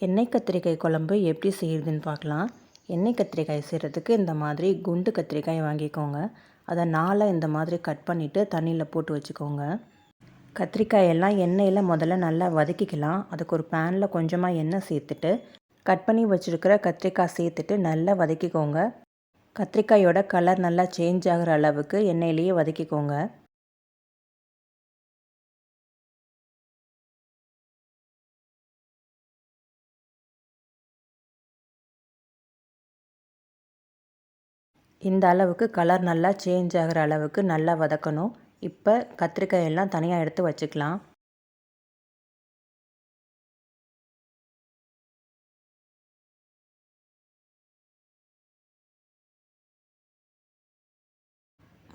எண்ணெய் கத்திரிக்காய் குழம்பு எப்படி செய்கிறதுன்னு பார்க்கலாம். எண்ணெய் கத்திரிக்காய் செய்கிறதுக்கு இந்த மாதிரி குண்டு கத்திரிக்காய் வாங்கிக்கோங்க. அதை நாளாக இந்த மாதிரி கட் பண்ணிவிட்டு தண்ணியில் போட்டு வச்சுக்கோங்க. கத்திரிக்காயெல்லாம் எண்ணெயில் முதல்ல நல்லா வதக்கிக்கலாம். அதுக்கு ஒரு பேனில் கொஞ்சமாக எண்ணெய் சேர்த்துட்டு கட் பண்ணி வச்சுருக்கிற கத்திரிக்காய் சேர்த்துட்டு நல்லா வதக்கிக்கோங்க. கத்திரிக்காயோட கலர் நல்லா சேஞ்ச் ஆகிற அளவுக்கு எண்ணெயிலேயே வதக்கிக்கோங்க. இந்த அளவுக்கு கலர் நல்லா சேஞ்ச் ஆகிற அளவுக்கு நல்லா வதக்கணும். இப்போ கத்திரிக்காய் எல்லாம் தனியாக எடுத்து வச்சுக்கலாம்.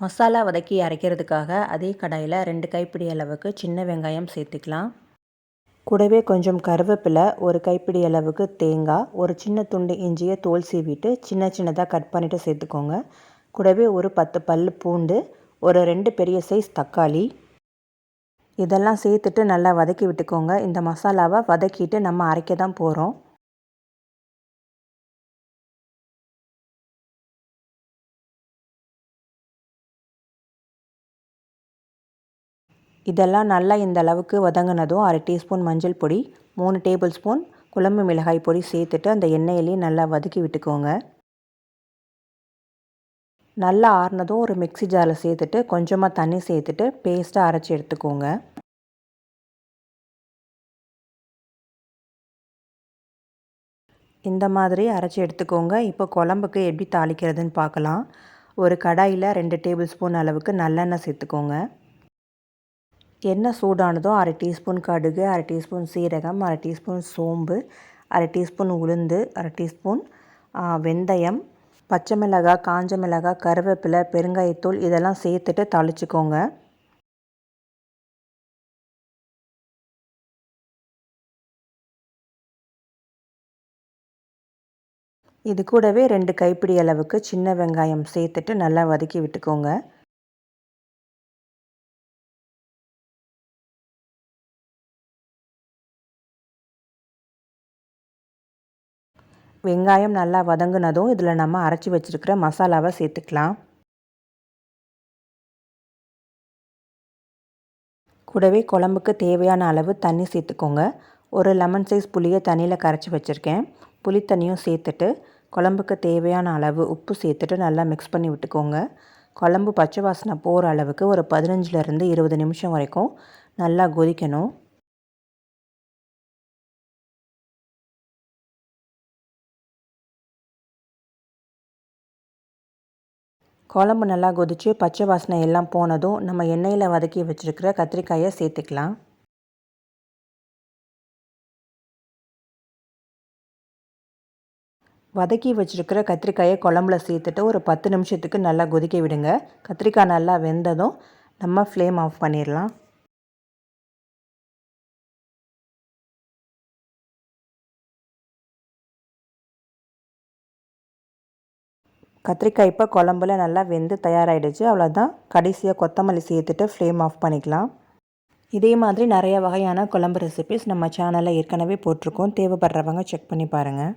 மசாலா வதக்கி அரைக்கிறதுக்காக அதே கடாயில் ரெண்டு கைப்பிடி அளவுக்கு சின்ன வெங்காயம் சேர்த்துக்கலாம். கூடவே கொஞ்சம் கருவேப்பிலை ஒரு கைப்பிடி அளவுக்கு தேங்காய் ஒரு சின்ன துண்டு இஞ்சியை தோல் சீவிட்டு சின்ன சின்னதாக கட் பண்ணிவிட்டு சேர்த்துக்கோங்க. கூடவே ஒரு பத்து பல் பூண்டு ஒரு ரெண்டு பெரிய சைஸ் தக்காளி. இதெல்லாம் சேர்த்துட்டு நல்லா வதக்கி விட்டுக்கோங்க. இந்த மசாலாவை வதக்கிட்டு நம்ம அரைக்க தான் போகிறோம் இதெல்லாம் நல்லா இந்த அளவுக்கு வதங்கினதும் அரை டீஸ்பூன் மஞ்சள் பொடி மூணு டேபிள் ஸ்பூன் குழம்பு மிளகாய் பொடி சேர்த்துட்டு அந்த எண்ணெயிலையும் நல்லா வதக்கி விட்டுக்கோங்க. நல்லா ஆறுனதும் ஒரு மிக்சி ஜாரில் சேர்த்துட்டு கொஞ்சமாக தண்ணி சேர்த்துட்டு பேஸ்ட்டாக அரைச்சி எடுத்துக்கோங்க. இந்த மாதிரி அரைச்சி எடுத்துக்கோங்க. இப்போ குழம்புக்கு எப்படி தாளிக்கிறதுன்னு பார்க்கலாம். ஒரு கடாயில் ரெண்டு டேபிள் ஸ்பூன் அளவுக்கு நல்லெண்ணெய் சேர்த்துக்கோங்க. எண்ணெய் சூடானதோ அரை டீஸ்பூன் கடுகு அரை டீஸ்பூன் சீரகம் அரை டீஸ்பூன் சோம்பு அரை டீஸ்பூன் உளுந்து அரை டீஸ்பூன் வெந்தயம் பச்சை மிளகாய் காஞ்ச மிளகாய் கருவேப்பிலை பெருங்காயத்தூள் இதெல்லாம் சேர்த்துட்டு தாளிச்சிக்கோங்க. இது கூடவே ரெண்டு கைப்பிடி அளவுக்கு சின்ன வெங்காயம் சேர்த்துட்டு நல்லா வதக்கி விட்டுக்கோங்க. வெங்காயம் நல்லா வதங்கினதும் இதில் நம்ம அரைச்சி வச்சுருக்கிற மசாலாவை சேர்த்துக்கலாம். கூடவே குழம்புக்கு தேவையான அளவு தண்ணி சேர்த்துக்கோங்க. ஒரு லெமன் சைஸ் புளியை தண்ணியில் கரைச்சி வச்சுருக்கேன். புளி தண்ணியும் சேர்த்துட்டு குழம்புக்கு தேவையான அளவு உப்பு சேர்த்துட்டு நல்லா மிக்ஸ் பண்ணி விட்டுக்கோங்க. குழம்பு பச்சை வாசனை போகிற அளவுக்கு ஒரு பதினஞ்சுலேருந்து இருபது நிமிஷம் வரைக்கும் நல்லா கொதிக்கணும். குழம்பு நல்லா கொதித்து பச்சை வாசனை எல்லாம் போனதும் நம்ம எண்ணெயில் வதக்கி வச்சுருக்கிற கத்திரிக்காயை சேர்த்துக்கலாம். வதக்கி வச்சுருக்கிற கத்திரிக்காயை குழம்புல சேர்த்துட்டு ஒரு பத்து நிமிஷத்துக்கு நல்லா கொதிக்க விடுங்க. கத்திரிக்காய் நல்லா வெந்ததும் நம்ம ஃப்ளேம் ஆஃப் பண்ணிடலாம். கத்திரிக்காய் இப்போ குழம்புல நல்லா வெந்து தயாராகிடுச்சு அவ்வளோதான் கடைசியாக கொத்தமல்லி சேர்த்துட்டு ஃப்ளேம் ஆஃப் பண்ணிக்கலாம். இதே மாதிரி நிறைய வகையான குழம்பு ரெசிபிஸ் நம்ம சேனலில் ஏற்கனவே போட்டிருக்கோம். தேவைப்படுறவங்க செக் பண்ணி பாருங்கள்